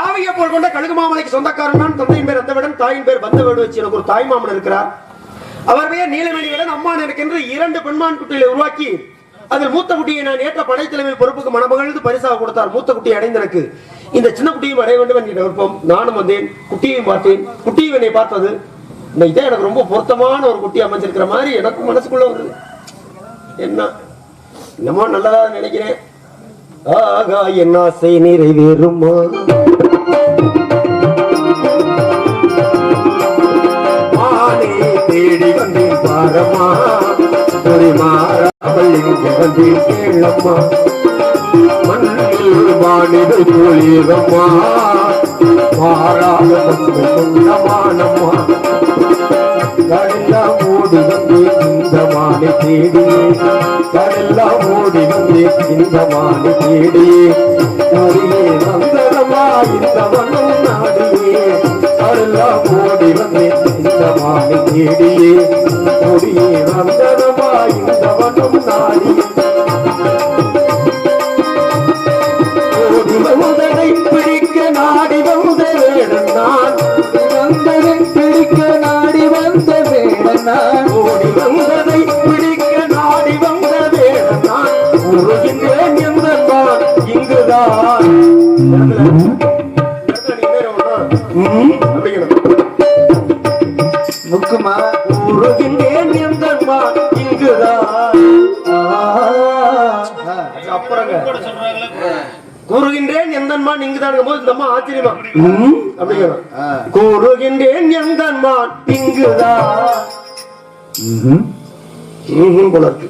காவிய போல் கொண்ட கழுகு மாமலைக்கு சொந்தக்காரன் தான் தந்தையின் பேர் அந்தவிடன் தாயின் பேர் பந்தவேடு வச்சு எனக்கு ஒரு தாய் மாமன் இருக்கிறார். அவர் பெயர் நீலமணியுடன் அம்மான் இருக்கின்ற இரண்டு பெண்மான் குட்டிகளை உருவாக்கி அதில் மூத்த குட்டியை நான் ஏற்ற படைத்தலைமை பொறுப்புக்கு மனமகிழ்ந்து பரிசாக கொடுத்தார். மூத்த குட்டியை அடைந்த எனக்கு இந்த சின்ன குட்டியும் அடைய வேண்டும் என்கிற விருப்பம். நானும் வந்தேன் குட்டியையும் பார்த்தேன். குட்டியும் என்னை பார்த்தது இதான் எனக்கு ரொம்ப பொருத்தமான ஒரு குட்டி அமைஞ்சிருக்கிற மாதிரி எனக்கும் மனசுக்குள்ள ஒரு என்ன? என்னமோ நல்லதா நினைக்கிறேன். ஆகா என் ஆசை நிறைவேறுமா? தேடி வந்தேன் பாரம்மா. மாறாமல் இங்கு வந்தேன் கேளம்மா. மண்ணில் வானிலை மாறாத சொந்தமானம்மா ஓடி வந்தே இந்த மாலை தேடியே. கடெல்லாம் ஓடி இந்த மாலை தேடியே. இந்த வண்ணம் நாடியே கடெல்லாம் ஓடி வந்து இந்த தேடியே இந்த நாடியே நான் இங்குதான் போது ஆச்சரியமா கூறுகின்றேன் போல இருக்கு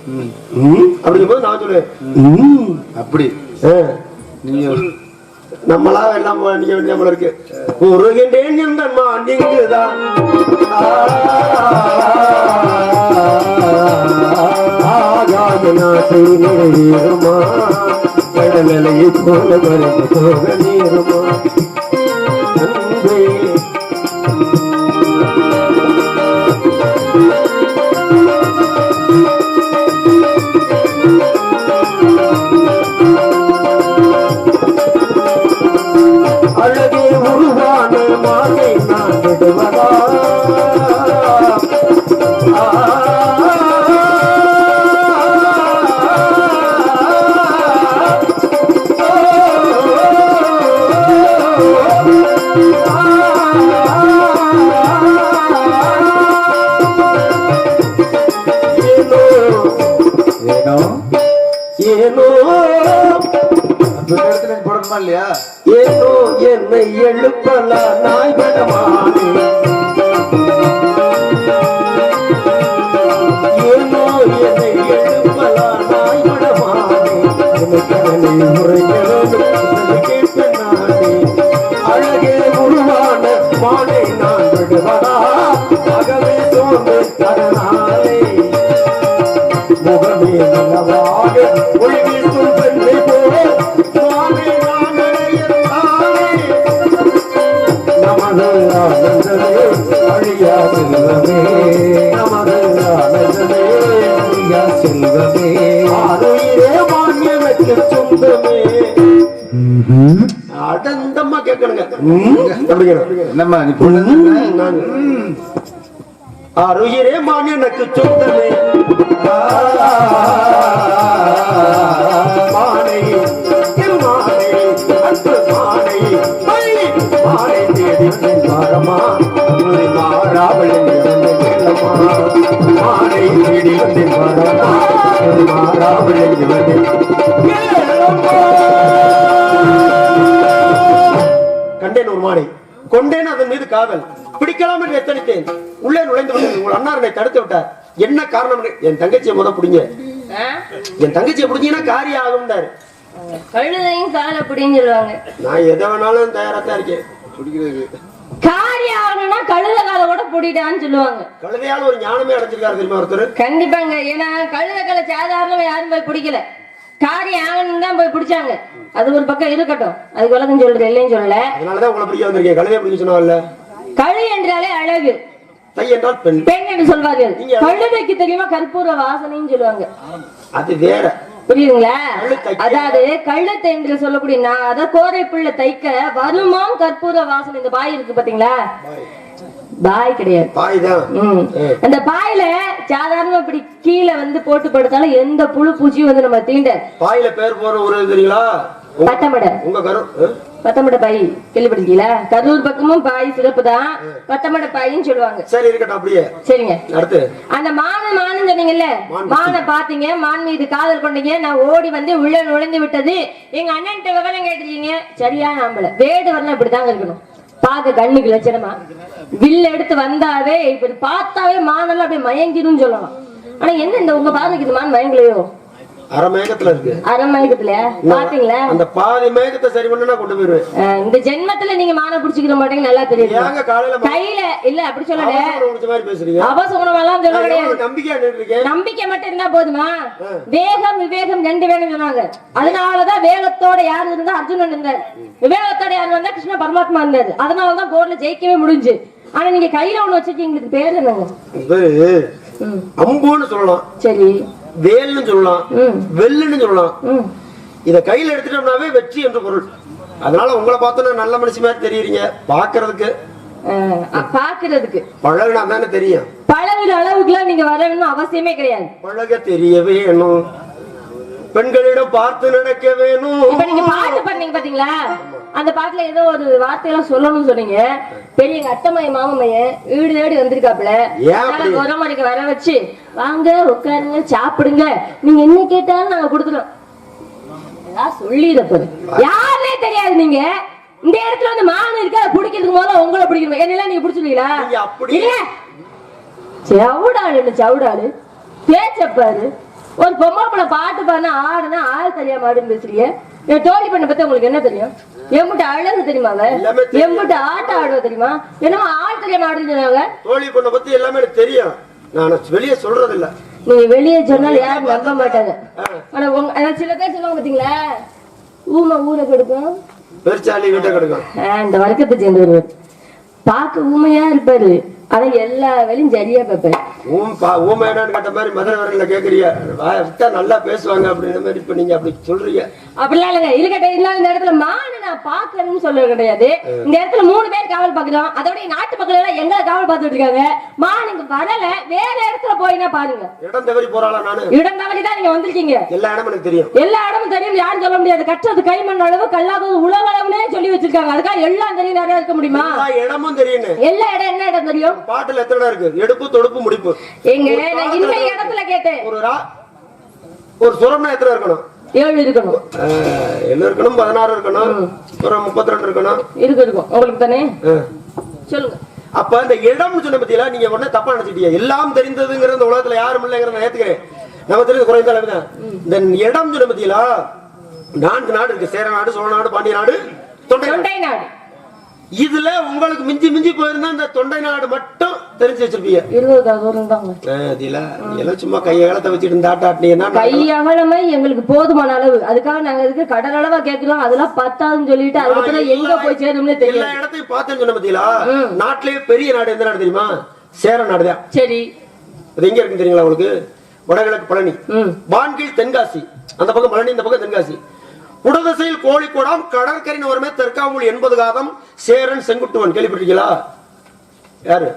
நான் சொல்லுவேன் அப்படி நீங்க நம்மளா எல்லாம் பண்ணிக்க வேண்டிய போல இருக்கு கூறுகின்றேன் எந்தன்மான் இங்குதான் ஆகாத நாட்டை நிறைவேறுமா கடலையை போல மறைந்து போக என்னை நமது ஆனந்தமே அழியா செல்வமே நமது ஆனந்தமே அழியா செல்வமே மாநிலக்கு சொந்தமே அடந்தம்மா கேட்கணுங்க என்னம்மா நீ மான் எனக்கு சொந்தமே மானை மாறமா மாறாவள் தேடி மாறமா மாறாவள் கண்டேன் ஒரு மானை கொண்டேன் அதன் மீது காதல். பிடிக்கலாம் என்று எத்தனித்தேன். உள்ளே நுழைந்து விட்டது உங்கள் அண்ணார் என்னை தடுத்து விட்டார். என்ன காரணம்? என் தங்கச்சியை முத பிடிங்க? என் தங்கச்சியை பிடிச்சீங்கன்னா காரியம் ஆகும்னாரு கழுதையும் கால் அப்படின்னு சொல்லுவாங்க நான் எதை வேணாலும் தயாரா தான் இருக்கேன். காரியம் ஆகணும்னா கழுத காலை கூட பிடிடான்னு சொல்லுவாங்க. கழுதையால ஒரு ஞானமே அடைஞ்சிருக்காரு தெரியுமா ஒருத்தர்? கண்டிப்பாங்க. ஏன்னா கழுத காலை சாதாரணமா யாரும் போய் பிடிக்கல. காரியம் ஆகணும் தான் போய் பிடிச்சாங்க. அது ஒரு பக்கம் இருக்கட்டும். அதுக்கு விளக்கம் சொல்றது இல்லைன்னு சொல்லல. அதனாலதான் உங்களை பிடிக்க வந்திருக்கேன் கழுதையை பிடிக்க சொன்னால என்றாலே அழகு. பெண். என்று சொல்வார்கள். கழுதைக்கு தெரியுமா கற்பூர வாசனைன்னு சொல்லுவாங்க. அது வேற. புரியுதுங்களா. அதாவது கள்ளத்தை என்று சொல்லக்கூடிய நான் அத கோரை புள்ள தைக்க வருமாம் கற்பூர வாசனை இந்த பாய் இருக்கு பாத்தீங்களா? பாய். கிடையாது. பாய் தான். ம். அந்த பாயில சாதாரணமா இப்படி கீழே வந்து போட்டு படுத்தாலும் எந்த புழு பூச்சியும் வந்து நம்ம தீண்ட பாயில பேர் போற ஒரு தெரியுங்களா? பட்டமடை உங்க கரு? பத்தமடை பாய் கேள்விப்பட்டிருக்கீங்களா? கரூர் பக்கமும் பாய் சிறப்பு தான். பத்தமடை பாயின்னு சொல்லுவாங்க. சரி இருக்கட்டும் அப்படியே. சரிங்க. அடுத்து. அந்த மான மானு சொன்னீங்கல்ல? மானை பாத்தீங்க மான் மீது காதல் கொண்டீங்க நான் ஓடி வந்து உள்ள நுழைந்து விட்டது. எங்க அண்ணன்ட்ட விவரம் கேட்டிருக்கீங்க. சரியா நம்பல. வேடு வரலாம் இப்படிதாங்க இருக்கணும். பார்க்க கண்ணுக்கு லட்சணமா வில் எடுத்து வந்தாவே இப்ப பார்த்தாவே மானெல்லாம் அப்படியே மயங்கிடும் சொல்லலாம். ஆனா என்ன இந்த உங்க பார்வைக்கு இது மான் மயங்கலையோ? அரை மேகத்துல இருக்கு. அரை மயக்கத்துல பாத்தீங்களா? அந்த பாதி மேகத்தை சரி பண்ணா கொண்டு போயிருவேன். அஹ் இந்த ஜென்மத்துல நீங்க மானை பிடிச்சிக்கிற மாட்டீங்க நல்லா தெரியுது. ஏங்க காலையில ம- கையில இல்ல அப்படி சொல்லல. அவசகுணமெல்லாம் சொல்ல கிடையாது. நம்பிக்கை மட்டும் இருந்தா போதுமா? வேகம் விவேகம் ரெண்டு வேணும் சொன்னாங்க. அதனாலதான் வேகத்தோட யார் இருந்தா அர்ஜுனன் இருந்தார். விவேகத்தோட யார் வந்தா கிருஷ்ண பரமாத்மா இருந்தாரு. அதனாலதான் போர்ல ஜெயிக்கவே முடிஞ்சு. ஆனா நீங்க கையில ஒண்ணு வச்சிருக்கீங்க. பேர் என்னங்க? அம்புன்னு சொல்லலாம். சரி. வேல்னு சொல்லலாம் வெல்லுன்னு சொல்லலாம். இத கையில எடுத்துட்டோம்னாவே வெற்றி என்று பொருள். அதனால உங்களை பார்த்தோன்னா நல்ல மனுஷி மாதிரி தெரியுறீங்க பாக்குறதுக்கு பாக்குறதுக்கு பழகுனா தானே தெரியும். பழகுற அளவுக்குலாம் நீங்க வரணும்னு அவசியமே கிடையாது. பழக தெரிய வேணும். பெண்களிடம் பார்த்து நடக்க வேணும். இப்ப நீங்க பாட்டு பண்ணீங்க பாத்தீங்களா? அந்த பாட்டுல ஏதோ ஒரு வார்த்தையெல்லாம் சொல்லணும்னு சொன்னீங்க. பெரிய எங்க அத்தமைய மாமமையன் வீடு தேடி அப்படி? குரமணிக்கு வர வச்சு வாங்க உட்காருங்க சாப்பிடுங்க. நீங்க என்ன கேட்டாலும் நாங்க கொடுத்துறோம். ஏதாவது சொல்லிடப்போது யாருனே தெரியாது நீங்க. இந்த இடத்துல வந்து மானு இருக்கு அதை பிடிக்கிறதுக்கு முதல்ல உங்களை பிடிக்கணும் என்னெல்லாம் நீங்க பிடிச்சிருக்கீங்களா இல்ல. சவுடாளு சவுடாளு பேச்சப்பாரு ஒரு பொம்மை பிள்ளை பாட்டு பாடினா ஆடுனா ஆள் தெரியாம ஆடுன்னு பேசுறீங்க என் தோழி பண்ண பத்தி உங்களுக்கு என்ன தெரியும்? எம்பிட்டு அழகு தெரியுமா அவ. எம்பிட்டு ஆட்டம் ஆடுவ தெரியுமா? என்னமோ ஆள் தெரியாம ஆடுன்னு சொன்னாங்க. தோழி பொண்ணை பத்தி எல்லாமே எனக்கு தெரியும். நான் வெளியே சொல்றது இல்ல நீங்க வெளியே சொன்னாலும் யாரும் நம்ப மாட்டாங்க. ஆனா உங்க சில பேர் சொல்லுவாங்க பாத்தீங்களா? ஊமை ஊரை கெடுக்கும். பெருச்சாலி வீட்டை கிடக்கும். இந்த வர்க்கத்தை சேர்ந்தவர் பார்க்க ஊமையா இருப்பாரு. ஆனா எல்லா வேலையும் சரியா பார்ப்பாரு ஊம் பா ஊமையாடான்னு கேட்ட மாதிரி மதுரை வரல கேக்குறீங்க விட்டா நல்லா பேசுவாங்க அப்படின்ற மாதிரி இப்ப நீங்க அப்படி சொல்றீங்க. அப்படிலாம் இல்லைங்க. இருக்கட்டும் இல்ல இந்த இடத்துல மானு நான் பாக்கணும்னு சொல்ல கிடையாது. இந்த இடத்துல மூணு பேர் காவல் பாக்குறோம் அதோட நாட்டு மக்கள் எல்லாம் எங்களை காவல் பார்த்துட்டு இருக்காங்க. மான் இங்க வரல. வேற இடத்துல போயினா பாருங்க. இடம் தவறி போறாளா நானு? இடம் தவறி தான் நீங்க வந்திருக்கீங்க. எல்லா இடமும் எனக்கு தெரியும். எல்லா இடமும் தெரியும். யாரும் சொல்ல முடியாது. கற்றது கைமண் அளவு கல்லாதது உலக அளவுனே சொல்லி வச்சிருக்காங்க. அதுக்காக எல்லாம் தெரியும். நிறைய இருக்க முடியுமா? இடமும் தெரியும் எல்லா இடம் என்ன இடம் தெரியும்? பாட்டுல எத்தனை இருக்கு? எடுப்பு தொடுப்பு முடிப்பு. எங்க நான் இந்த இடத்துல கேட்டேன். ஒரு ரா ஒரு சுரம்னா எத்தனை இருக்கணும்? ஏழு இருக்கணும். எல்லாம் இருக்கணும் பதினாறு இருக்கணும் சுரம் முப்பத்தி ரெண்டு இருக்கணும். இருக்கு இருக்கும் உங்களுக்கு தானே. சொல்லுங்க. அப்ப இந்த இடம்னு சொன்ன பத்தியா நீங்க உடனே தப்பா நினைச்சிட்டீங்க. எல்லாம் தெரிந்ததுங்கிற இந்த உலகத்துல யாரும் இல்லைங்கிறத நான் ஏத்துக்கிறேன். நம்ம தெரிஞ்ச குறைந்த அளவு தான். இந்த இடம் சொன்ன பத்தியா நான்கு நாடு இருக்கு. சேர நாடு சோழ நாடு பாண்டிய நாடு. தொண்டை நாடு. இதுல உங்களுக்கு மிஞ்சி மிஞ்சி போயிருந்தா இந்த தொண்டை நாடு மட்டும் தெரிஞ்சு வச்சிருப்பீங்க. இருபது எல்லாம் சும்மா கையை காலத்தை வச்சுட்டு இந்த ஆட்ட ஆட்டினீங்கன்னா கை அகலமே எங்களுக்கு போதுமான அளவு. அதுக்காக நாங்க இதுக்கு கடல் அளவா கேட்கிறோம். அதெல்லாம் பத்தாதுன்னு சொல்லிட்டு அதுக்கப்புறம் எங்க போய் சேரும்னே எல்லா தெரியும் இடத்தையும் பார்த்தேன்னு சொன்ன பத்தியா நாட்டிலேயே பெரிய நாடு எந்த நாடு தெரியுமா? சேர நாடு தான். சரி. அது எங்க இருக்குன்னு தெரியுங்களா உங்களுக்கு? வடகிழக்கு பழனி. வான்கீழ் தென்காசி. அந்த பக்கம் பழனி இந்த பக்கம் தென்காசி. உடதசையில் கோழிக்கோடாம் கடற்கரை ஓரமே தெற்காமூல் எண்பது காதம் சேரன் செங்குட்டுவன். கேள்விப்பட்டிருக்கீங்களா? யாரு?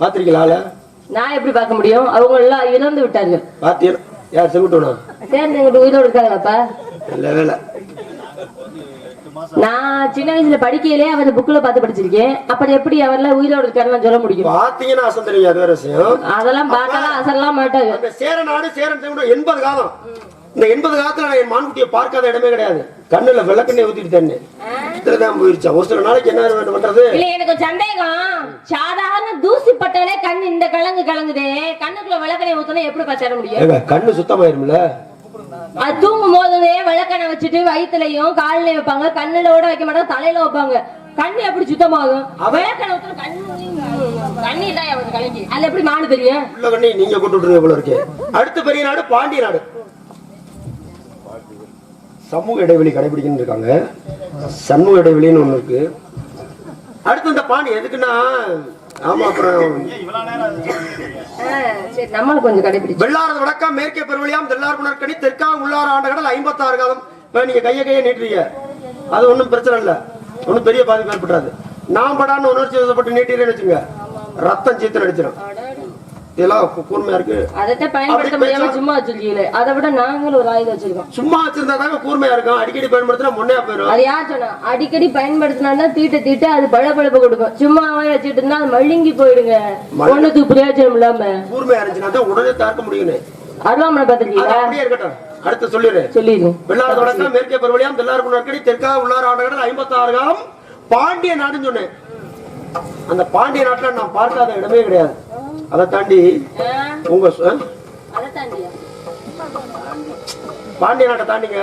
பாத்திருக்கீங்களா நான் எப்படி பார்க்க முடியும்? அவங்க எல்லாம் இறந்து விட்டார்கள். பாத்தியா யார் செங்குட்டுவனா? சேர்ந்து எங்கிட்ட உயிரோடு இருக்காங்களாப்பா? இல்ல வேலை. நான் சின்ன வயசுல படிக்கையிலே அவர் புக்ல பார்த்து படிச்சிருக்கேன். அப்புறம் எப்படி அவர்லாம் உயிரோடு இருக்காருன்னு சொல்ல முடியும்? பாத்தீங்கன்னா அசம் தெரியும் அது வேற விஷயம்? அதெல்லாம் பார்க்கலாம் அசல்லாம் மாட்டாங்க. சேர நாடு சேரன் எண்பது காதம் இந்த எண்பது காலத்துல நான் என் மான்குட்டியை பார்க்காத இடமே கிடையாது. கண்ணுல விளக்கண்ணே ஊத்திட்டு தண்ணு. தான் போயிருச்சா? ஒரு சில நாளைக்கு என்ன வேண்டும் பண்றது? இல்ல எனக்கு சந்தேகம். சாதாரண தூசி பட்டாலே கண் இந்த கலங்கு கலங்குதே கண்ணுக்குள்ள விளக்கணை ஊத்தணும் எப்படி பச்சாட முடியும்? கண்ணு சுத்தமாயிரும்ல? அது தூங்கும் போதே விளக்கணை வச்சுட்டு வயிற்றுலயும் காலிலையும் வைப்பாங்க. கண்ணுல ஓட வைக்க மாட்டாங்க தலையில வைப்பாங்க. கண்ணு எப்படி சுத்தமாகும்? விளக்கணை ஊத்தணும் கண்ணு கண்ணீர் தான் கலங்கி. அதுல எப்படி மாடு தெரியும்? உள்ள கண்ணி நீங்க கொண்டு விட்டுருங்க போல இருக்கு. அடுத்த பெரிய நாடு பாண்டிய நாடு. சமூக இடைவெளி கடைபிடிக்கணும் இருக்காங்க. சமூக இடைவெளின்னு ஒண்ணு இருக்கு. அடுத்து இந்த பாண்டி எதுக்குன்னா ஆமா அப்புறம் நம்மளும் கொஞ்சம் கடைபிடிச்சு. வெள்ளாரது வடக்கம் மேற்கே பெருவழியாம் தெல்லார் புனர்கணி தெற்காக உள்ளார ஆண்ட கடல் ஐம்பத்தாறு காலம். இப்ப நீங்க கைய கையை நீட்டுறீங்க. அது ஒண்ணும் பிரச்சனை இல்ல. ஒண்ணும் பெரிய பாதிப்பு ஏற்படாது. நான் படான்னு உணர்ச்சி வசப்பட்டு நீட்டிறேன்னு வச்சுங்க ரத்தம் சீத்து நடிச்சிடும் இதெல்லாம் கூர்மையா இருக்கு. அதைத்தான் பயன்படுத்த முடியாம சும்மா வச்சிருக்கீங்களே. அதை விட நாங்களும் ஒரு ஆயுதம் வச்சிருக்கோம். சும்மா வச்சிருந்தா தாங்க கூர்மையா இருக்கும். அடிக்கடி பயன்படுத்தினா முன்னையா போயிடும் அது யார் சொன்னா? அடிக்கடி பயன்படுத்தினா தீட்ட தீட்ட அது பளபளப்பு கொடுக்கும். சும்மாவே வச்சுட்டு இருந்தா அது மழுங்கி போயிடுங்க. ஒண்ணுக்கு பிரயோஜனம் இல்லாம. கூர்மையா இருந்துச்சுன்னா தான் உடனே தாக்க முடியும்னு. அருவாமனை பாத்திருக்கீங்களா அப்படியே இருக்கட்டும். அடுத்து சொல்லிடுறேன் சொல்லிடுங்க வெள்ளாறு வடக்கம் மேற்கே பெருவழியாம் தெல்லார் புனர்கணி தெற்காக உள்ளார ஆண்ட கடல் ஐம்பத்தாறு காலம் பாண்டிய நாடுன்னு சொன்னேன். அந்த பாண்டிய நாட்டுல நான் பார்க்காத இடமே கிடையாது. அதை தாண்டி உங்க பாண்டிய நாட்டை தாண்டிங்க.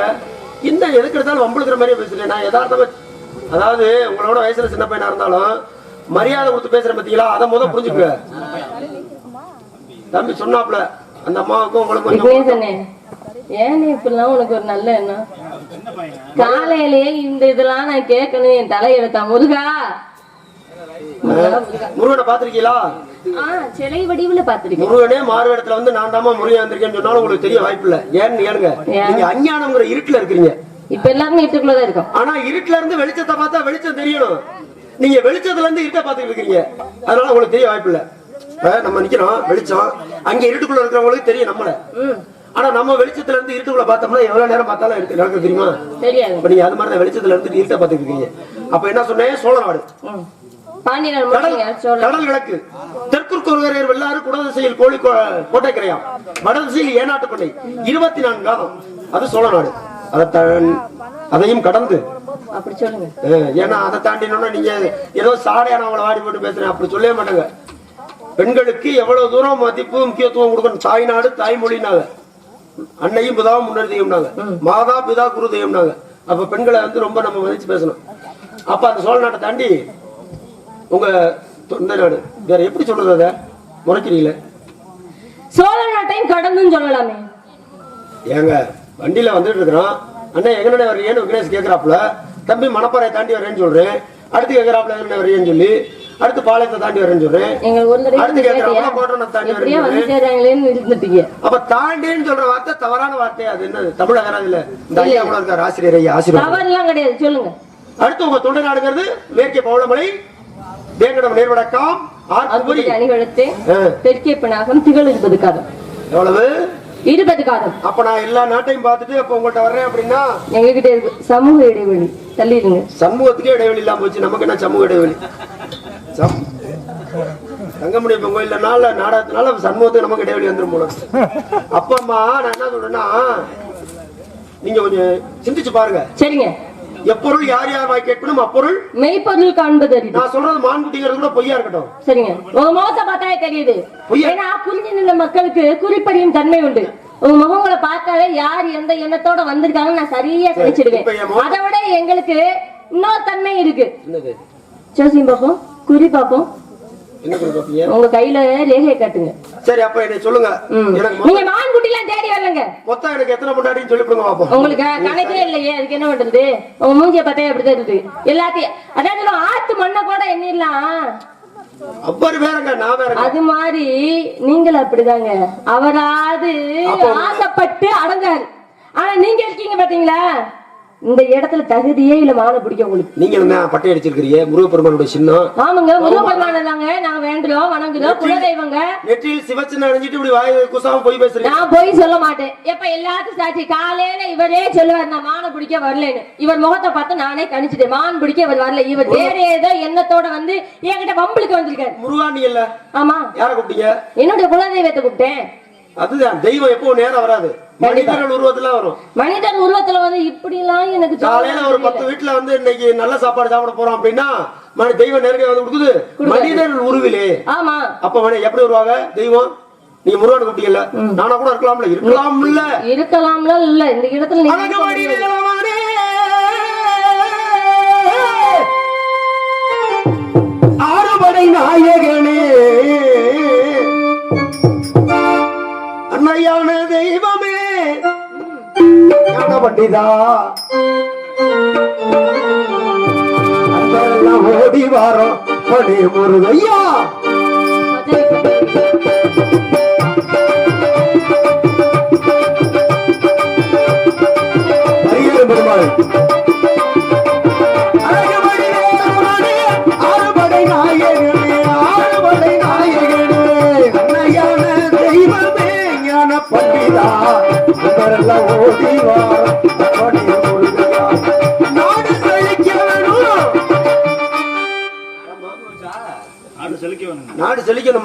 இந்த எதுக்கு எடுத்தாலும் வம்பளுக்கிற மாதிரியே பேசுறேன் நான் யதார்த்தமா அதாவது உங்களோட வயசுல சின்ன பையனா இருந்தாலும் மரியாதை கொடுத்து பேசுறேன் பாத்தீங்களா? அதை முத புரிஞ்சுக்க தம்பி சொன்னாப்ல அந்த அம்மாவுக்கும் உங்களுக்கு ஏன் இப்பெல்லாம் உனக்கு ஒரு நல்ல எண்ணம்? காலையிலேயே இந்த இதெல்லாம் நான் கேட்கணும். என் தலையெழுத்தா முருகா முருகா, முருகா. முருகனை பாத்திருக்கீங்களா சிலை வடிவுல பாத்திருக்கேன் முருகனே மாறுவேடத்துல வந்து நான் தாமா முருகன் வந்திருக்கேன்னு சொன்னாலும் உங்களுக்கு தெரிய வாய்ப்பு இல்ல ஏன்னு கேளுங்க. ஏன்? நீங்க அஞ்ஞானம்ங்கிற இருட்டுல இருக்கிறீங்க. இப்ப எல்லாருமே வீட்டுக்குள்ளதான் இருக்கோம். ஆனா இருட்டுல இருந்து வெளிச்சத்தை பார்த்தா வெளிச்சம் தெரியணும். நீங்க வெளிச்சத்துல இருந்து இருட்ட பாத்துட்டு இருக்கீங்க. அதனால உங்களுக்கு தெரிய வாய்ப்பு இல்ல நம்ம நிக்கிறோம் வெளிச்சம். அங்க இருட்டுக்குள்ள இருக்கிறவங்களுக்கு தெரியும் நம்மள. ஆனா நம்ம வெளிச்சத்துல இருந்து இருட்டுக்குள்ள பார்த்தோம்னா எவ்வளவு நேரம் பார்த்தாலும் இருக்கு. தெரியுமா? இப்ப நீங்க அது மாதிரி வெளிச்சத்துல இருந்து இருட்ட பாத்துட்டு இருக்கீங்க. அப்ப என்ன சொன்னேன்? சோழ நாடு. ம். பாண்டியன் கடல் கிழக்கு தெற்குற்கு ஒருவரையர் வெள்ளாறு குடதிசையில் கோழி கோட்டை கரையாம் வடதிசையில் ஏனாட்டு பண்ணை இருபத்தி நான்கு காலம் அது சோழ நாடு அதையும் கடந்து. அப்படி சொல்லுங்க. அஹ், ஏன்னா அதை தாண்டினோம்னா நீங்க ஏதோ சாடையானவங்களை வாடி போட்டு பேசுறேன் அப்படி சொல்லவே மாட்டாங்க. பெண்களுக்கு எவ்வளவு தூரம் மதிப்பு முக்கியத்துவம் கொடுக்கணும். தாய்நாடு தாய்மொழினாங்க. அன்னையும் பிதாவும் முன்னர் தெய்வம்னாங்க. மாதா பிதா குரு தெய்வம்னாங்க. அப்ப பெண்களை வந்து ரொம்ப நம்ம மதிச்சு பேசணும். அப்ப அந்த சோழ நாட்டை தாண்டி உங்க தொண்டை நாடு வேற எப்படி சொல்றது அத? முறைக்கிறீங்களே. சோழ நாட்டையும் கடந்துன்னு சொல்லலாமே. ஏங்க வண்டியில வந்துட்டு இருக்கிறோம். அண்ணா எங்கண்ணே வர்றீங்கன்னு விக்னேஷ் கேக்குறாப்புல. தம்பி மணப்பாறையை தாண்டி வரேன்னு சொல்றேன். அடுத்து கேக்குறாப்புல எங்கண்ணே வர்றீங்கன்னு சொல்லி அடுத்து பாளையத்தை தாண்டி வரேன்னு சொல்றேன். அடுத்து கோட்டனை தாண்டி அப்ப தாண்டின்னு சொல்ற வார்த்தை தவறான வார்த்தை. அது என்ன தமிழ் வராது இல்ல. இந்த ஐயா கூட இருக்காரு ஆசிரியர் ஐயா ஆசிரியர். கிடையாது சொல்லுங்க. அடுத்து உங்க தொண்டை நாடுங்கிறது மேற்கே பவளமலை வேங்கடம் நேர்வடக்கம் அற்புத அணிகளுக்கு. தெற்கே பினாகம் திகழ் இருபது காதம். எவ்வளவு? இருபது காதம். அப்ப நான் எல்லா நாட்டையும் பார்த்துட்டு அப்ப உங்கள்ட்ட வர்றேன் அப்படின்னா? எங்க கிட்ட இருக்கு சமூக இடைவெளி. தள்ளிடுங்க. சமூகத்துக்கே இடைவெளி இல்லாம போச்சு. நமக்கு என்ன சமூக இடைவெளி? தங்கமணி இப்ப கோயில்ல நாள நாடகத்தினால சண்முகத்துக்கு நமக்கு இடைவெளி வந்துரும் போல. அப்பம்மா நான் என்ன சொல்றேன்னா நீங்க கொஞ்சம் சிந்திச்சு பாருங்க. சரிங்க. எப்பொருள் யார் யார் வாய் கேட்கணும் அப்பொருள் மெய்ப்பொருள் காண்பது நான் சொல்றது மான்குட்டிங்கிறது கூட பொய்யா இருக்கட்டும். சரிங்க. உங்க முகத்தை பார்த்தாலே தெரியுது? ஏன்னா குறிஞ்சி நில மக்களுக்கு குறிப்பறியும் தன்மை உண்டு. உங்க முகங்களை பார்த்தாலே யார் எந்த எண்ணத்தோட வந்திருக்காங்கன்னு நான் சரியா கணிச்சிடுவேன் அதை விட எங்களுக்கு இன்னொரு தன்மை இருக்கு. ஜோசியம் பார்ப்போம் குறி பார்ப்போம். உங்க கையில ரேகையை காட்டுங்க. சரி அப்ப என்னை சொல்லுங்க. நீங்க மொத்தம் மான்குட்டி எல்லாம் தேடி வரலங்க. மொத்தம் எனக்கு எத்தனை முன்னாடின்னு சொல்லி கொடுங்க பாப்போம். உங்களுக்கு கணக்கே இல்லையே அதுக்கு என்ன பண்றது? உங்க மூஞ்சிய பார்த்தே அப்படிதான் இருக்கு எல்லாத்தையும் அதாவது ஆத்து மண்ணை கூட எண்ணிடலாம். வேறங்க நான் அது மாதிரி நீங்களும் அப்படிதாங்க. அவராது ஆசைப்பட்டு அடைஞ்சாரு ஆனா நீங்க இருக்கீங்க பாத்தீங்களா இந்த இடத்துல தகுதியே இல்ல மான பிடிக்க உங்களுக்கு. நீங்க என்ன பட்டை அடிச்சிருக்கிறீங்க? முருகப்பெருமானுடைய சின்னம். ஆமாங்க முருகப்பெருமான தாங்க நாங்க வேண்டுறோம் வணங்குறோம் குலதெய்வங்க. நெற்றியில் சிவச்சின்ன அணிஞ்சிட்டு இப்படி வாய் குசாம போய் பேசுறீங்க. நான் போய் சொல்ல மாட்டேன். எப்ப எல்லாத்துக்கும் சாட்சி காலையில இவரே சொல்லுவார் நான் மான பிடிக்க வரலன்னு. இவர் முகத்தை பார்த்து நானே கணிச்சிட்டேன். மான் பிடிக்க இவர் வரல. இவர் வேற ஏதோ எண்ணத்தோட வந்து என்கிட்ட வம்பளுக்கு வந்திருக்காரு. முருகா நீ இல்ல. ஆமா. யார கூப்பிட்டீங்க? என்னுடைய குலதெய்வத்தை கூப்பிட்டேன். அதுதான். தெய்வம் எப்போ நேரம் வராது. மனிதர்கள் உருவத்துல வரும். மனிதன் உருவத்துல வந்து இப்படி எல்லாம் எனக்கு காலையில ஒரு பத்து வீட்டுல வந்து இன்னைக்கு நல்ல சாப்பாடு சாப்பிட போறோம் அப்படின்னா தெய்வம் நேரடியா வந்து கொடுக்குது. மனிதர்கள் உருவிலே. ஆமா. அப்ப எப்படி வருவாங்க தெய்வம் நீங்க முருகன் கூப்பிட்டீங்கல்ல நானா கூட இருக்கலாம்ல? இருக்கலாம்ல. இருக்கலாம்ல இல்ல. இந்த இடத்துல நீங்க. ஆறுபடை நாயகனே. அன்னையான தெய்வமே ஞான பண்டிதா அன்பெல்லாம் ஓடி வாரம் படி முருகையா. ஐயர் பெருமாள். ஆறுபடை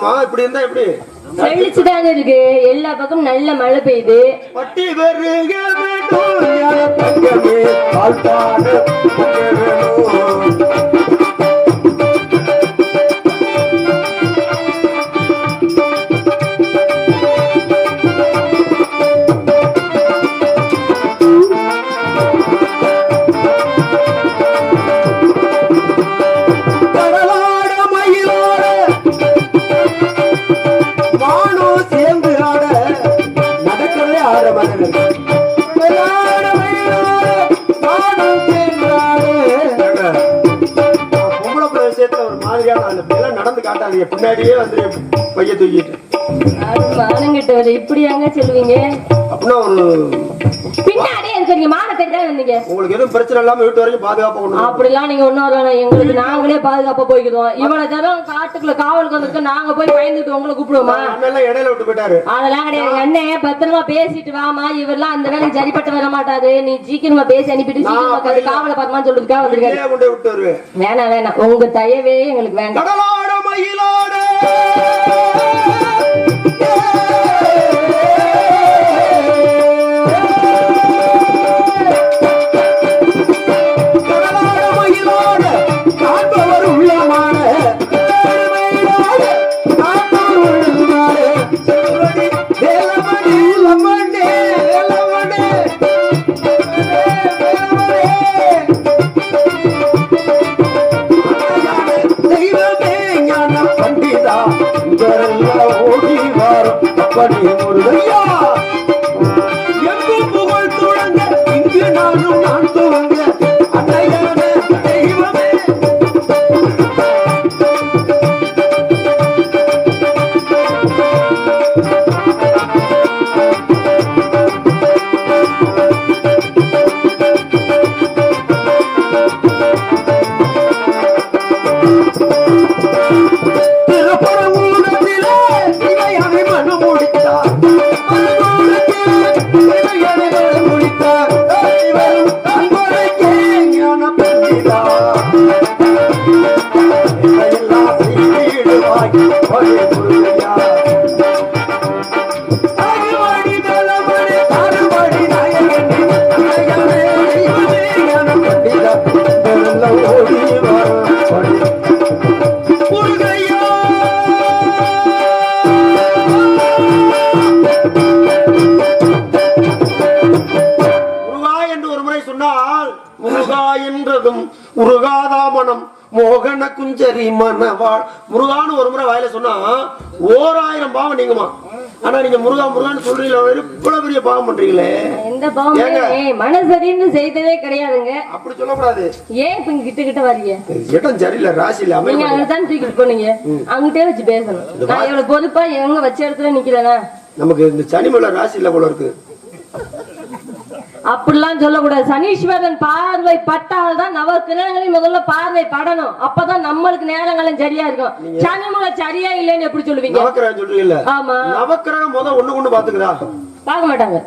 செழிக்கணுமா இப்படி இருந்தா எப்படி? செழிச்சுதாங்க இருக்கு. எல்லா பக்கம் நல்ல மழை பெய்யுது. பட்டி வருக காட்டாதீங்க பின்னாடியே வந்து பைய தூக்கிட்டு. மானங்கிட்டவர் இப்படியாங்க சொல்லுவீங்க? அப்படின்னா ஒரு பின்னாடியே இருக்கிறீங்க. மானத்தை தான் வந்தீங்க உங்களுக்கு எதுவும் பிரச்சனை இல்லாம வீட்டு வரைக்கும் பாதுகாப்பா கொண்டு வரணும். அப்படிலாம் நீங்க ஒன்னும் வரலாம் எங்களுக்கு நாங்களே பாதுகாப்பா போய்க்கிறோம் இவ்வளவு தரம் காட்டுக்குள்ள காவலுக்கு வந்திருக்க நாங்க போய் பயந்துட்டு உங்களை கூப்பிடுவோமா? அண்ணன் எல்லாம் இடையில விட்டு போயிட்டாரு. அதெல்லாம் கிடையாது. அண்ணன் பத்திரமா பேசிட்டு வாமா இவரெல்லாம் அந்த வேலைக்கு சரிப்பட்டு வர மாட்டாரு. நீ சீக்கிரமா பேசி அனுப்பிட்டு சீக்கிரமா காவலை பார்த்துமா சொல்றதுக்காக வந்திருக்காரு வேணாம் வேணாம். உங்க தயவே எங்களுக்கு வேண்டாம். நீங்க முருகா முருகான்னு சொல்றீங்களா இவ்வளவு பெரிய பாவம் பண்றீங்களே. எந்த பாவமே? மனசரின்னு செய்ததே கிடையாதுங்க. அப்படி சொல்லக்கூடாது. ஏன் இப்ப கிட்ட கிட்ட வரீங்க? இடம் சரியில்லை ராசி இல்ல நீங்க அங்கதான் தூக்கிட்டு போனீங்க. அங்கிட்டே வச்சு பேசணும். நான் இவ்வளவு பொறுப்பா எங்க வச்ச இடத்துல நிக்கிறேனா? நமக்கு இந்த சனிமலை ராசி இல்ல போல இருக்கு. அப்படிலாம் சொல்லக்கூடாது. சனீஸ்வரன் பார்வை பட்டால் தான் நவ கிரகங்களின் முதல்ல பார்வை படணும். அப்பதான் நம்மளுக்கு நேரங்களும் சரியா இருக்கும். சனிமுக சரியா இல்லைன்னு எப்படி சொல்லுவீங்க? நவக்கிரகம் சொல்றீங்கல்ல. ஆமா. நவக்கிரகம் முத ஒண்ணு கொண்டு பாத்துக்கிறா பார்க்க மாட்டாங்க.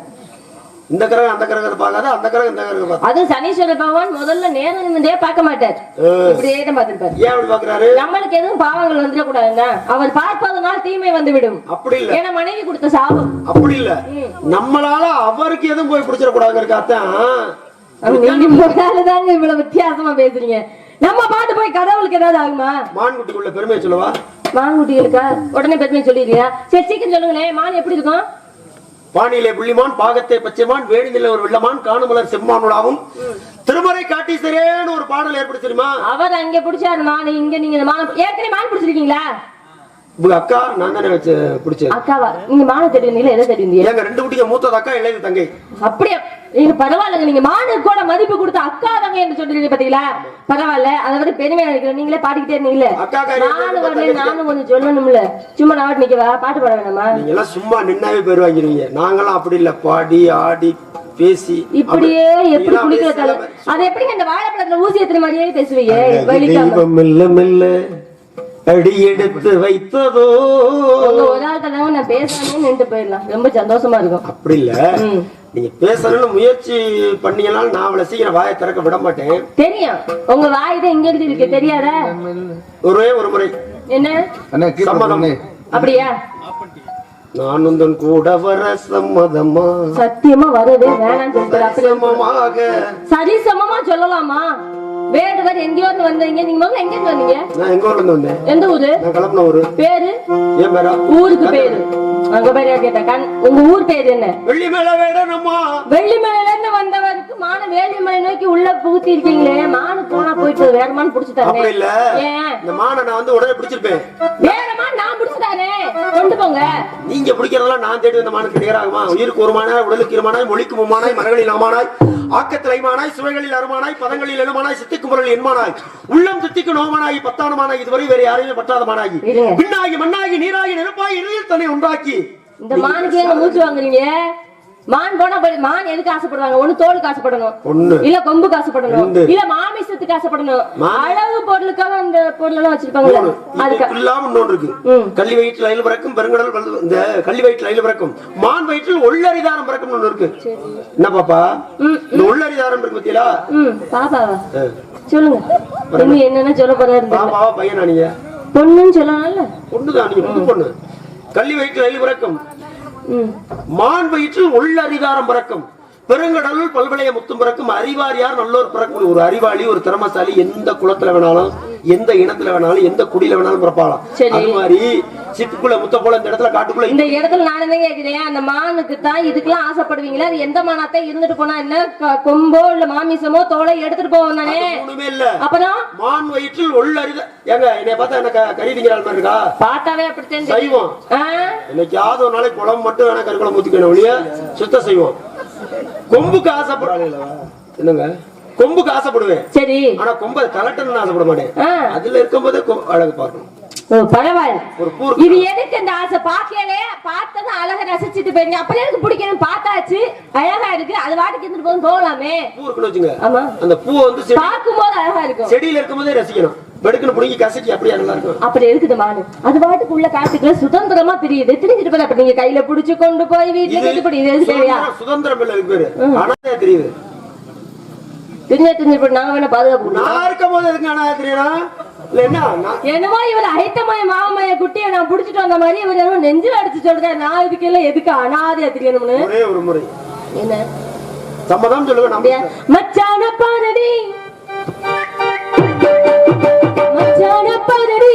இந்த கிரகம் அந்த கிரகத்தை பார்க்காத அந்த கிரகம் இந்த கிரகம் பார்த்து அது சனீஸ்வர பகவான் முதல்ல நேரம் நிமிந்தே பார்க்க மாட்டார். இப்படியே தான் பார்த்திருப்பாரு. ஏன் அப்படி பாக்குறாரு நம்மளுக்கு எதுவும் பாவங்கள் வந்துடக்கூடாதுன்னா அவர் பார்ப்பதனால் தீமை வந்து விடும் அப்படி இல்ல. ஏன்னா மனைவி கொடுத்த சாபம். அப்படி இல்ல. நம்மளால அவருக்கு எதுவும் போய் பிடிச்சிட கூடாதுங்கிறக்காத்தான் நீங்க போனாலதாங்க இவ்வளவு வித்தியாசமா பேசுறீங்க. நம்ம பாட்டு போய் கடவுளுக்கு ஏதாவது ஆகுமா? மான்குட்டிக்குள்ள பெருமையை சொல்லவா? மான்குட்டிகளுக்கா? உடனே பெருமை சொல்லிடுறியா? சரி சீக்கிரம் சொல்லுங்களேன். மான் எப்படி இருக்கும்? பாணியிலே புள்ளிமான் பாகத்தை பச்சைமான் வேணிநிலை ஒரு வெள்ளமான் காணுமலர் செம்மானுடாவும் திருமறை காட்டீசரேன்னு ஒரு பாடல் ஏற்படுத்தி தெரியுமா அவர் அங்க பிடிச்சாரு மான் இங்க நீங்க மான் ஏற்கனவே மான் பிடிச்சிருக்கீங்களா? உங்க அக்கா நான் தானே வச்சு பிடிச்சது. அக்காவா? நீங்க மானை தேடி வந்தீங்களா எதை வந்தீங்க எங்க ரெண்டு குட்டிங்க மூத்தது அக்கா இளையது தங்கை. அப்படியே? நீங்க பரவாயில்லைங்க நீங்க மானுக்கு கூட மதிப்பு கொடுத்து அக்கா தங்க என்று சொல்றீங்க பாத்தீங்களா? பரவாயில்ல. அதை வந்து பெருமையா நினைக்கிறேன் நீங்களே பாடிக்கிட்டே காரி நானும் வரல நானும் கொஞ்சம் சொல்லணும்ல. சும்மா நான் நிக்கவா? பாட்டு பாட வேணாமா? நீங்க எல்லாம் சும்மா நின்னாவே பேர் வாங்கிடுவீங்க. நாங்களாம் அப்படி இல்ல. பாடி ஆடி பேசி இப்படியே எப்படி குளிக்கிற அது எப்படிங்க அந்த வாழைப்பழத்துல ஊசி எத்தனை மாதிரியே பேசுவீங்க? மெல்ல மெல்ல அடி எடுத்து வைத்ததோ? உங்க ஒரு ஆள் தானே நான் பேசாமே நின்று போயிடலாம். ரொம்ப சந்தோஷமா இருக்கும். அப்படி இல்ல. நீங்க பேசணும்னு முயற்சி பண்ணீங்கனாலும் நான் அவளை சீக்கிரம் வாயை திறக்க விட மாட்டேன். தெரியும். உங்க வாய் தான் இங்க இருந்து இருக்கு தெரியாதா? ஒரே ஒரு முறை. என்ன? சம்மதம். அப்படியா? நான் உந்தன் கூட வர சம்மதமா? சத்தியமா வரவே வேணாம்னு சொல்லிட்டு அப்படி சமமாக. சரி சமமா சொல்லலாமா? வேடுவர் எங்கேயோ இருந்து வந்தீங்க? நீங்க முதல்ல எங்க இருந்து வந்தீங்க? நான் எங்க ஊர்ல இருந்து வந்தேன். எந்த ஊரு? நான் கிளம்பின ஊரு பேரு? ஏன் பேரா? ஊருக்கு பேரு. அங்க பேரு கேட்டேன். கண் உங்க ஊர் பேரு என்ன? வெள்ளி மேல வேடனம்மா வெள்ளிமலையில இருந்து வந்தவருக்கு மான வேலிமலை நோக்கி உள்ள புகுத்தி இருக்கீங்களே. மானு போனா போயிட்டு வேற மான் புடிச்சுட்டாங்க இல்ல. ஏன்? இந்த மானை நான் வந்து உடனே பிடிச்சிருப்பேன். வேற மான் நான் புடிச்சுட்டாரே கொண்டு போங்க. நீங்க பிடிக்கிறதெல்லாம் நான் தேடி வந்த மானுக்கு நேராகுமா உயிருக்கு ஒரு மானாய் உடலுக்கு இருமானாய் மொழிக்கு மும்மானாய் மரங்களில் அமானாய் ஆக்கத்தில் ஐமானாய் சுவைகளில் அருமானாய் பதங்களில் எழுமானாய் சித்திக்கு முரல் என்மானாய். உள்ளம் சித்திக்கு நோமானாய் பத்தானுமானாய் இதுவரை வேறு யாரையுமே பற்றாத மானாகி இருங்க. பின்னாகி மண்ணாகி நீராகி நெருப்பாய் இறுதியில் தன்னை உண்டாக்கி. இந்த மானுக்கு மூச்சு வாங்குறீங்க? மான் போனா போய் மான் எதுக்கு ஆசைப்படுவாங்க? ஒண்ணு தோலுக்கு ஆசைப்படணும். ஒண்ணு. இல்ல கொம்புக்கு ஆசைப்படணும். இல்ல மாமிசத்துக்கு ஆசைப்படணும். அளவு பொருளுக்காக அந்த பொருள் எல்லாம் வச்சிருப்பாங்கல்ல? மூணு. அதுக்கு. இல்லாம இன்னொன்று இருக்கு. கள்ளி வயிற்றில் அயில் பிறக்கும் பெருங்கடல் இந்த கள்ளி வயிற்றில் அயில் பிறக்கும். மான் வயிற்றில் உள்ளரிதாரம் பிறக்கும் ஒண்ணு இருக்கு. என்ன பாப்பா? இந்த உள்ளரிதாரம் இருக்கு பத்தியா? பாப்பாவா சொல்லுங்க. என்னென்ன சொல்ல போறாரு பாப்பாவா பையனா நீங்க? பொண்ணுன்னு சொல்லலாம்ல. பொண்ணுதான் நீங்க பொண்ணு. கள்ளி வயிற்றில் அயில் பிறக்கும். மான் வயிற்றில் அதிகாரம் பிறக்கும். பெருங்கடலுள் பல்வளைய முத்தும் பிறக்கும் அறிவார் யார்? நல்லோர் பிறக்கும். ஒரு அறிவாளி ஒரு திறமசாலி எந்த குலத்துல வேணாலும் எந்த இனத்துல வேணாலும் எந்த குடியில வேணாலும் பிறப்பாலாம். அது மாதிரி சிப்புக்குள்ள முத்த போல இந்த இடத்துல காட்டுக்குள்ள இந்த இடத்துல நான் என்ன கேக்குறேன். அந்த மானுக்கு தான் இதுக்கெல்லாம் ஆசைப்படுவீங்களா? அது எந்த மானாத்தே இருந்துட்டு போனா என்ன? கொம்போ இல்ல மாமிசமோ தோலை எடுத்துட்டு போவோம் தானே? ஒண்ணுமே இல்ல. அப்புறம் மான் வயிற்றில் உள்ளரித ஏங்க என்னைய பார்த்தா என்ன க- கறி திங்கிற மாதிரி இருக்கா? பார்த்தாவே அப்படி தெரிஞ்சு சைவம். ஆ? என்னைக்காவது ஒரு நாளைக்கு குழம்பு மட்டும் வேணா கறி குழம்பு ஊத்திக்கணும் ஒழிய சுத்த செய்வோம் கொம்புக்கு ஆசைப்பட என்னங்க? கொம்புக்கு ஆசைப்படுவேன். சரி. ஆனா கொம்பை கலட்டணும்னு ஆசைப்பட மாட்டேன். அதுல இருக்கும்போதே அழகு பார்க்கணும். பரவாயில்ல இது எதுக்கு இந்த ஆசை? பாக்கலே பார்த்தது அழகா ரசிச்சுட்டு போயிருங்க எனக்கு பிடிக்கணும்? பார்த்தாச்சு. அழகா இருக்கு. அது வாட்டுக்கு போதும். போகலாமே. பூ இருக்குன்னு வச்சுங்க. ஆமா. அந்த பூவை வந்து செடி பார்க்கும்போது அழகா இருக்கும். செடியில இருக்கும்போதே ரசிக்கணும். வெடுக்குன்னு பிடிங்கி கசக்கி அப்படியே நல்லா இருக்கும். அப்படி இருக்குது மானு அது பாட்டுக்கு உள்ள காட்டுக்குள்ள சுதந்திரமா தெரியுது தெரிஞ்சுட்டு போல அப்ப நீங்க கையில புடிச்சு கொண்டு போய் வீட்டுல கட்டி சுதந்திரம் இல்ல இருக்கு பேரு. அனாதையா தெரியுது. தெரிஞ்ச தெரிஞ்சு போய் நாங்க வேணா பாதுகாப்பு. நான் இருக்கும் போது எதுக்கு என்னமோ இவர் ஐத்தமய மாமய குட்டியை நான் புடிச்சிட்டு வந்த மாதிரி இவர் என்னமோ நெஞ்சில அடிச்சு சொல்றாரு. நான் இதுக்கு எல்லாம் எதுக்கு? அனாதையா தெரியணும்னு. ஒரே ஒரு முறை. என்ன? சம்மதம் சொல்லுங்க அப்படியா? நம்ம மச்சான பாரடி மச்சான பாரடி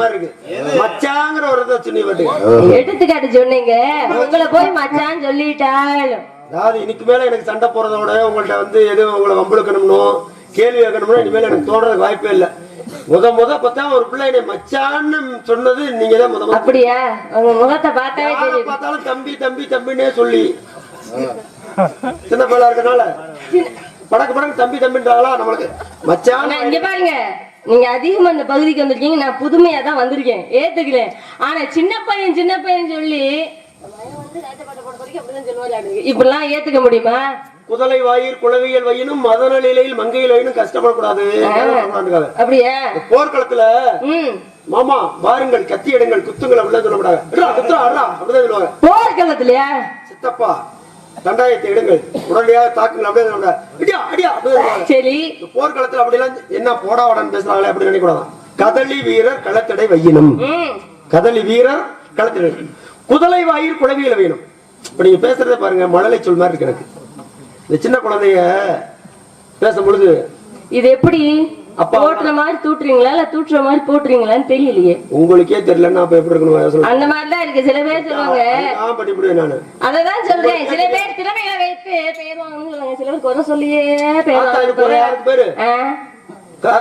மாதிரி இருக்கு மச்சாங்கிற ஒரு இதை சொன்னி பாட்டுங்க எடுத்துக்காட்டு சொன்னீங்க. உங்களை போய் மச்சான் சொல்லிட்டாலும். அதாவது இன்னைக்கு மேல எனக்கு சண்டை போறதோட உங்கள்ட்ட வந்து எதுவும் உங்களை வம்புழுக்கணும்னோ கேள்வி கேட்கணும்னோ இனிமேல் எனக்கு தோன்றதுக்கு வாய்ப்பே இல்லை. முத முத பார்த்தா ஒரு பிள்ளை என்னை மச்சான்னு சொன்னது நீங்க தான் முத அப்படியா? உங்க முகத்தை பார்த்தாவே பார்த்தாலும் தம்பி தம்பி தம்பின்னே சொல்லி. சின்ன பிள்ளை இருக்கனால. படக்கு படக்கு தம்பி தம்பின்றாங்களா நம்மளுக்கு? மச்சான் இங்க பாருங்க. நீங்க அதிகமா இந்த பகுதிக்கு வந்திருக்கீங்க நான் புதுமையா தான் வந்திருக்கேன். ஏத்துக்கிறேன். ஆனா சின்ன பையன் சின்ன பையன் சொல்லி இப்படிலாம் ஏத்துக்க முடியுமா? குதலை வாயிர் குளவியல் வையினும் மதன நிலையில் மங்கையில் வையினும் கஷ்டப்படக்கூடாது. அப்படியா? போர்க்களத்துல மாமா வாருங்கள் கத்தி எடுங்கள் குத்துங்கள் அப்படிலாம் சொல்லக்கூடாது. போர்க்களத்திலயா? சித்தப்பா தண்டாயத்தை எடுங்கள். உடனடியாக தாக்குங்கள் அப்படியே சொல்லக்கூடாது அடியா அடியா சரி. போர்க்களத்துல அப்படிலாம் என்ன போடா வடான்னு பேசுறாங்களே அப்படி நினைக்கூடாதான் கதலி வீரர் களத்தடை வையினும் கதலி வீரர் களத்திடை குதலை வாயிர் குளவியல் வேணும் இப்ப நீங்க பேசுறதை பாருங்க மழலை சொல் மாதிரி இருக்கு எனக்கு. இந்த சின்ன குழந்தைய பேசும் பொழுது இது எப்படி? போட்டுற மாதிரி தூட்டுறீங்களா இல்ல தூட்டுற மாதிரி போட்டுறீங்களான்னு தெரியலையே. உங்களுக்கே தெரியலன்னா அப்ப எப்படி இருக்கணும்? சொல்லுங்க அந்த மாதிரி தான் இருக்கு. சில பேர் சொல்லுவாங்க. நான் அததான் சொல்றேன். சில பேர் திறமைகளை வைத்து பேர் சொல்லுவாங்க. சில பேர் குறை சொல்லியே பேர்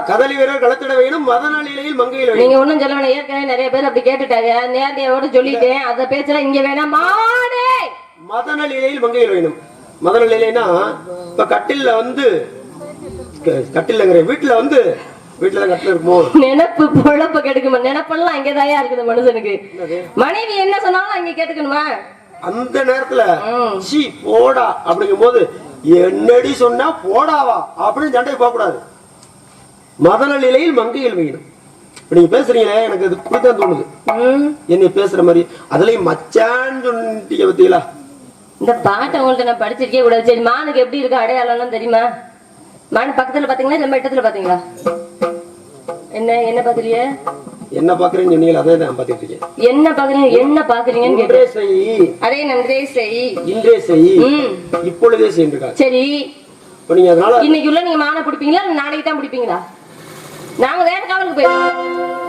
கதலி வீரர் களத்திட வேணும் மதன நிலையில் மங்கையில் நீங்க ஒண்ணும் சொல்ல வேணாம். ஏற்கனவே நிறைய பேர் அப்படி கேட்டுட்டாங்க. நேரடியோட சொல்லிட்டேன். அத பேசுற இங்க வேணாம். மாடே மதன நிலையில் மங்கையில் வேணும். மதன நிலைனா இப்ப கட்டில்ல வந்து க- கட்டில்ங்கிற வீட்டுல வந்து வீட்டுல கட்டில் இருக்குமோ நினப்பு பொழப்ப கெடுக்குமா? நினப்பெல்லாம் அங்கேதாயா இருக்குது மனுஷனுக்கு. மனைவி என்ன சொன்னாலும் அங்க கேட்டுக்கணுமா? அந்த நேரத்துல. சி போடா அப்படிங்கும் போது என்னடி சொன்னா போடாவா? அப்படின்னு சண்டை போக கூடாது மதன நிலையில் மங்கையில் இப்ப நீங்க பேசுறீங்களே எனக்கு அது இப்படித்தான் தோணுது. என்னை பேசுற மாதிரி அதுலயும் மச்சான் சொன்னீங்க பத்தீங்களா? இந்த பாட்டை உங்கள்ட்ட நான் படிச்சிருக்கே கூடாது. சரி மானுக்கு எப்படி இருக்கு அடையாளம்லாம் தெரியுமா? மான் பக்கத்துல பாத்தீங்களா? இல்ல இடத்துல பாத்தீங்களா? என்ன என்ன பாக்குறீங்க என்ன பாக்குறீங்க அதே தான் பாத்துட்டு இருக்கேன். என்ன பாக்குறீங்க என்ன பாக்குறீங்கன்னு கேட்டேன் செய். அதே நன்றே செய். இன்றே செய். இப்பொழுதே செய்யிருக்காங்க சரி. இப்ப நீங்க அதனால இன்னைக்கு உள்ள நீங்க மானை பிடிப்பீங்களா? நாளைக்கு தான் பிடிப்பீங்களா? நாங்க வேற காவலுக்கு போயிருக்கோம்.